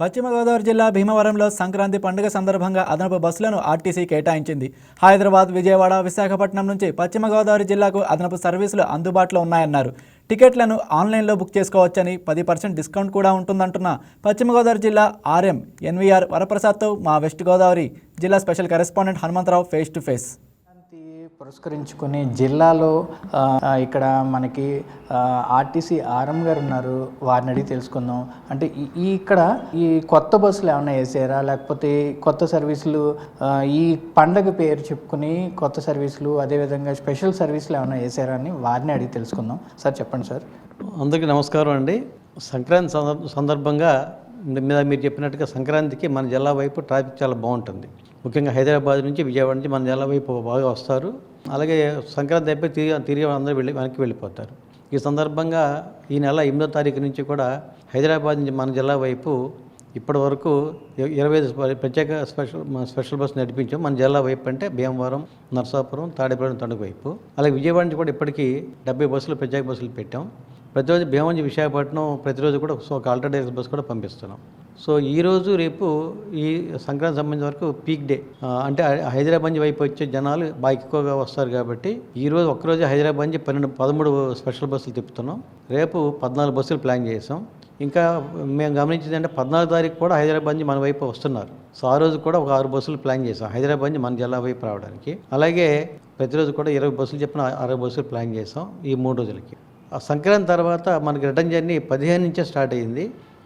పశ్చిమ గోదావరి జిల్లా భీమవరంలో సంక్రాంతి పండుగ సందర్భంగా అదనపు బస్సులను ఆర్టీసీ కేటాయించింది. హైదరాబాద్ విజయవాడ విశాఖపట్నం నుంచి పశ్చిమ గోదావరి జిల్లాకు అదనపు సర్వీసులు అందుబాటులో ఉన్నాయన్నారు. టికెట్లను ఆన్లైన్లో బుక్ చేసుకోవచ్చని పది పర్సెంట్ డిస్కౌంట్ కూడా ఉంటుందంటున్న పశ్చిమ గోదావరి జిల్లా ఆర్ఎం ఎన్వీఆర్ వరప్రసాద్తో మా వెస్ట్ గోదావరి జిల్లా special correspondent Hanumantharao face to face. పురస్కరించుకుని జిల్లాలో ఇక్కడ మనకి ఆర్టీసీ ఆర్ఎం గారు ఉన్నారు వారిని అడిగి తెలుసుకుందాం. అంటే ఈ- ఇక్కడ ఈ కొత్త బస్సులు ఏమైనా వేసారా? లేకపోతే కొత్త సర్వీసులు ఈ పండగ పేరు చెప్పుకుని కొత్త సర్వీసులు అదేవిధంగా స్పెషల్ సర్వీసులు ఏమైనా వేసారా అని వారిని అడిగి తెలుసుకుందాం. సార్ చెప్పండి సార్. అందరికీ నమస్కారం అండి. సంక్రాంతి సందర్భ- సందర్భంగా మీద మీరు చెప్పినట్టుగా సంక్రాంతికి మన జిల్లా వైపు ట్రాఫిక్ చాలా బాగుంటుంది. ముఖ్యంగా హైదరాబాద్ నుంచి విజయవాడ నుంచి మన జిల్లా వైపు బాగా వస్తారు. అలాగే సంక్రాంతి అయిపోయి తిరిగి తిరిగి అందరూ వెళ్ళి వెనక్కి వెళ్ళిపోతారు. ఈ సందర్భంగా ఈ నెల ఎనిమిదో తారీఖు నుంచి కూడా హైదరాబాద్ నుంచి మన జిల్లా వైపు ఇప్పటి వరకు ఇరవై ఐదు ప్రత్యేక స్పెషల్ స్పెషల్ బస్సు నడిపించాం. మన జిల్లా వైపు అంటే భీమవరం నర్సాపురం తాడేపల్లి తణుకు వైపు. అలాగే విజయవాడ నుంచి కూడా ఇప్పటికీ డెబ్బై బస్సులు ప్రత్యేక బస్సులు పెట్టాం. ప్రతిరోజు భీమంజి విశాఖపట్నం ప్రతిరోజు కూడా సో ఒక ఆల్టర్నేటివ్ బస్ కూడా పంపిస్తున్నాం. సో ఈ రోజు రేపు ఈ సంక్రాంతి సంబంధించిన వరకు పీక్ డే అంటే హైదరాబాద్ వైపు వచ్చే జనాలు బాగా ఎక్కువగా వస్తారు కాబట్టి ఈ రోజు ఒక్కరోజు హైదరాబాద్ నుంచి పన్నెండు పదమూడు స్పెషల్ బస్సులు తిప్పుతున్నాం. రేపు పద్నాలుగు బస్సులు ప్లాన్ చేసాం. ఇంకా మేము గమనించింది అంటే పద్నాలుగు తారీఖు కూడా హైదరాబాద్ నుంచి మన వైపు వస్తున్నారు. సో ఆ రోజు కూడా ఒక ఆరు బస్సులు ప్లాన్ చేసాం. హైదరాబాద్ నుంచి మన జిల్లా వైపు రావడానికి. అలాగే ప్రతిరోజు కూడా ఇరవై బస్సులు చెప్పిన అరవై బస్సులు ప్లాన్ చేసాం ఈ మూడు రోజులకి. సంక్రాంతి తర్వాత మనకి రిటర్న్ జర్నీ పదిహేను నుంచే స్టార్ట్ అయ్యింది.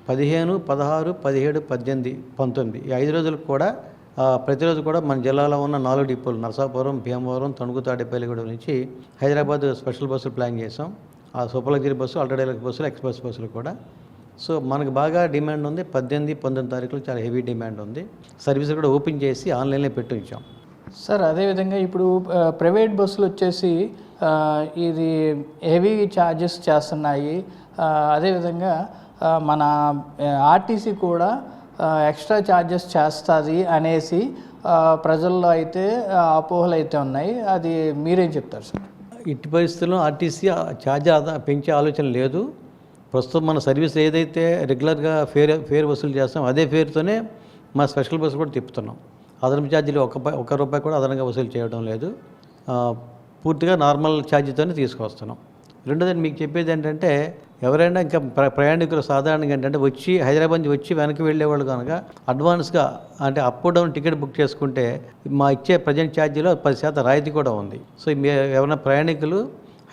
పదిహేను పదహారు పదిహేడు పద్దెనిమిది పంతొమ్మిది. ఈ ఐదు రోజులకు కూడా ప్రతిరోజు కూడా మన జిల్లాలో ఉన్న నాలుగు డిపోలు నరసాపురం భీమవరం తణుకు తాడేపల్లిగూడెం నుంచి హైదరాబాద్ స్పెషల్ బస్సులు ప్లాన్ చేసాం. ఆ సూపర్ లగ్జరీ బస్సు అల్ట్రాడైలక్ బస్సులు ఎక్స్ప్రెస్ బస్సులు కూడా. సో మనకు బాగా డిమాండ్ ఉంది. పద్దెనిమిది పంతొమ్మిది తారీఖులు చాలా హెవీ డిమాండ్ ఉంది. సర్వీస్ కూడా ఓపెన్ చేసి ఆన్లైన్లో పెట్టి ఉంచాం సార్ అదేవిధంగా ఇప్పుడు ప్రైవేట్ బస్సులు వచ్చేసి ఇది హెవీ ఛార్జెస్ చేస్తున్నాయి. అదేవిధంగా మన ఆర్టీసీ కూడా ఎక్స్ట్రా ఛార్జెస్ చేస్తుంది అనేసి ప్రజల్లో అయితే అపోహలు అయితే ఉన్నాయి. అది మీరేం చెప్తారు సార్? ఇట్టి పరిస్థితుల్లో ఆర్టీసీ ఛార్జ్ పెంచే ఆలోచన లేదు. ప్రస్తుతం మన సర్వీస్ ఏదైతే రెగ్యులర్గా ఫేర్ ఫేర్ వసూలు చేస్తాం అదే ఫేర్తోనే మా స్పెషల్ బస్సు కూడా తిప్పుతున్నాం. అదనపు ఛార్జీలు ఒక ఒక ఒక్క రూపాయి కూడా అదనంగా వసూలు చేయడం లేదు. పూర్తిగా నార్మల్ ఛార్జీతోనే తీసుకొస్తున్నాం రెండోది మీకు చెప్పేది ఏంటంటే ఎవరైనా ఇంకా ప్ర ప్రయాణికులు సాధారణంగా ఏంటంటే వచ్చి హైదరాబాద్ నుంచి వచ్చి వెనక్కి వెళ్ళేవాళ్ళు కనుక అడ్వాన్స్గా అంటే అప్ డౌన్ టికెట్ బుక్ చేసుకుంటే మా ఇచ్చే ప్రజెంట్ ఛార్జీలో పది శాతం రాయితీ కూడా ఉంది. సో మీ ఎవరైనా ప్రయాణికులు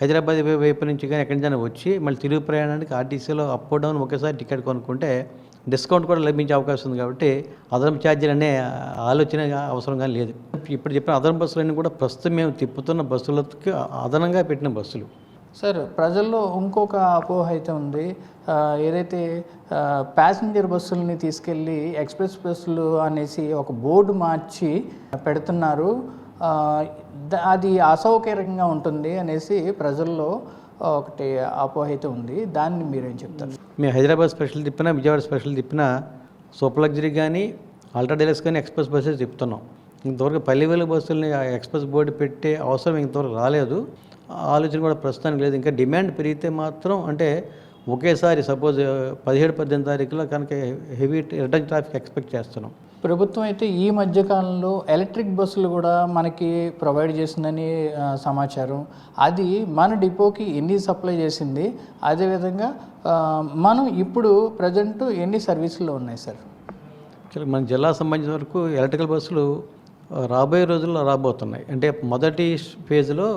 హైదరాబాద్ వైపు నుంచి కానీ ఎక్కడి నుంచి వచ్చి మళ్ళీ తిరుగు ప్రయాణానికి ఆర్టీసీలో అప్ డౌన్ ఒకేసారి టికెట్ కొనుక్కుంటే డిస్కౌంట్ కూడా లభించే అవకాశం ఉంది కాబట్టి అదనపు ఛార్జీలు అనే ఆలోచన అవసరంగా లేదు. ఇప్పుడు చెప్పిన అదనపు బస్సులన్నీ కూడా ప్రస్తుతం మేము తిప్పుతున్న బస్సులకు అదనంగా పెట్టిన బస్సులు. సార్ ప్రజల్లో ఇంకొక అపోహ అయితే ఉంది. ఏదైతే ప్యాసింజర్ బస్సుల్ని తీసుకెళ్ళి ఎక్స్ప్రెస్ బస్సులు అనేసి ఒక బోర్డు మార్చి పెడుతున్నారు. అది అసౌకర్యంగా ఉంటుంది అనేసి ప్రజల్లో ఒకటి అపోహ అయితే ఉంది. దాన్ని మీరేం చెప్తారు? మేము హైదరాబాద్ స్పెషల్ తిప్పినా విజయవాడ స్పెషల్ తిప్పినా సూపర్ లగ్జరీ కానీ అల్ట్రా డీలక్స్ కానీ ఎక్స్ప్రెస్ బస్సెస్ తిప్పుతున్నాం. ఇంతవరకు పల్లెవేల బస్సులని ఎక్స్ప్రెస్ బోర్డు పెట్టే అవసరం ఇంతవరకు రాలేదు. ఆలోచన కూడా ప్రస్తుతానికి లేదు. ఇంకా డిమాండ్ పెరిగితే మాత్రం అంటే ఒకేసారి సపోజ్ పదిహేడు పద్దెనిమిది తారీఖులో కనుక హెవీ రిటర్న్ ట్రాఫిక్ ఎక్స్పెక్ట్ చేస్తున్నాం. ప్రభుత్వం అయితే ఈ మధ్యకాలంలో ఎలక్ట్రిక్ బస్సులు కూడా మనకి ప్రొవైడ్ చేసిందని సమాచారం. అది మన డిపోకి ఎన్ని సప్లై చేసింది అదేవిధంగా మనం ఇప్పుడు ప్రజెంట్ ఎన్ని సర్వీసులు ఉన్నాయి సార్? యాక్చువల్లీ మన జిల్లా సంబంధించిన వరకు ఎలక్ట్రికల్ బస్సులు రాబోయే రోజుల్లో రాబోతున్నాయి. అంటే మొదటి ఫేజ్లో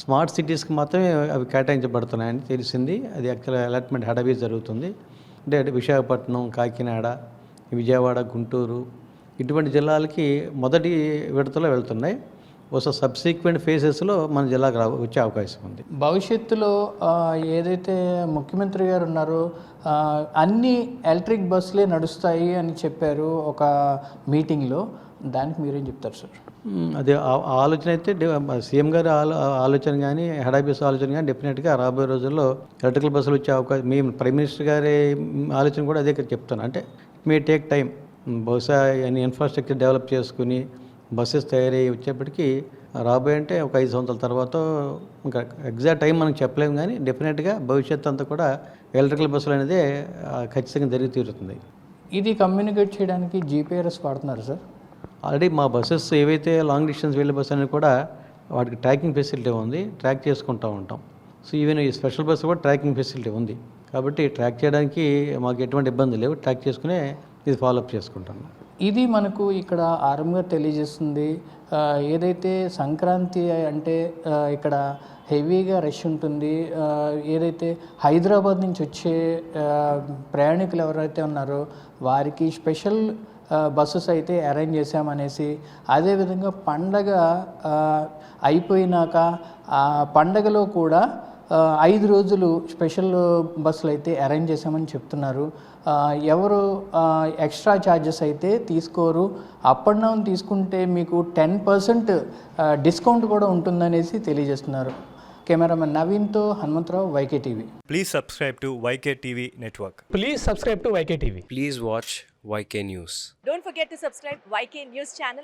స్మార్ట్ సిటీస్కి మాత్రమే అవి కేటాయించబడుతున్నాయని తెలిసింది. అది యాక్చువల్ అలాట్మెంట్ హడావి జరుగుతుంది. అంటే విశాఖపట్నం కాకినాడ విజయవాడ గుంటూరు ఇటువంటి జిల్లాలకి మొదటి విడతలో వెళ్తున్నాయి. బహుశా సబ్సీక్వెంట్ ఫేజెస్లో మన జిల్లాకు రా వచ్చే అవకాశం ఉంది. భవిష్యత్తులో ఏదైతే ముఖ్యమంత్రి గారు ఉన్నారో అన్ని ఎలక్ట్రిక్ బస్సులే నడుస్తాయి అని చెప్పారు ఒక మీటింగ్లో. దానికి మీరేం చెప్తారు సార్? అదే ఆలోచన అయితే సీఎం గారి ఆలో ఆలోచన కానీ హెడ్ ఆఫీస్ ఆలోచన కానీ డెఫినెట్గా రాబోయే రోజుల్లో ఎలక్ట్రికల్ బస్సులు వచ్చే అవకాశం మీ ప్రైమ్ మినిస్టర్ గారి ఆలోచన కూడా అదే చెప్తాను అంటే మే టేక్ టైం బహుశా అన్ని ఇన్ఫ్రాస్ట్రక్చర్ డెవలప్ చేసుకుని బస్సెస్ తయారయ్యి వచ్చేప్పటికి రాబోయే అంటే ఒక ఐదు సంవత్సరాల తర్వాత ఇంకా ఎగ్జాక్ట్ టైం మనం చెప్పలేము కానీ డెఫినెట్గా భవిష్యత్తు అంతా కూడా ఎలక్ట్రికల్ బస్సులు అనేది ఖచ్చితంగా జరిగి తీరుతుంది. ఇది కమ్యూనికేట్ చేయడానికి జీపీఆర్ఎస్ వాడుతున్నారు సార్? ఆల్రెడీ మా బస్సెస్ ఏవైతే లాంగ్ డిస్టెన్స్ వెళ్ళే బస్సు అనేది కూడా వాటికి ట్రాకింగ్ ఫెసిలిటీ ఉంది ట్రాక్ చేసుకుంటూ ఉంటాం. సో ఈవెన్ ఈ స్పెషల్ బస్సు కూడా ట్రాకింగ్ ఫెసిలిటీ ఉంది. కాబట్టి ట్రాక్ చేయడానికి మాకు ఎటువంటి ఇబ్బంది లేవు. ట్రాక్ చేసుకునే ఇది ఫాలోఅప్ చేసుకుంటాను ఇది మనకు ఇక్కడ ఆరంగా తెలియజేస్తుంది. ఏదైతే సంక్రాంతి అంటే ఇక్కడ హెవీగా రష్ ఉంటుంది ఏదైతే హైదరాబాద్ నుంచి వచ్చే ప్రయాణికులు ఎవరైతే ఉన్నారో వారికి స్పెషల్ బస్సెస్ అయితే అరేంజ్ చేశామనేసి అదేవిధంగా పండగ అయిపోయినాక ఆ పండగలో కూడా ఐదు రోజులు స్పెషల్ బస్సులు అయితే అరేంజ్ చేశామని చెప్తున్నారు ఎవరు ఎక్స్ట్రా ఛార్జెస్ అయితే తీసుకోరు అప్ అండ్ డౌన్ తీసుకుంటే మీకు టెన్ పర్సెంట్ డిస్కౌంట్ కూడా ఉంటుందనేసి తెలియజేస్తున్నారు cameraman నవీన్తో Hanumantharao YK TV Please subscribe to YK TV Network. Please subscribe to YK TV. Please watch YK News. Don't forget to subscribe YK News channel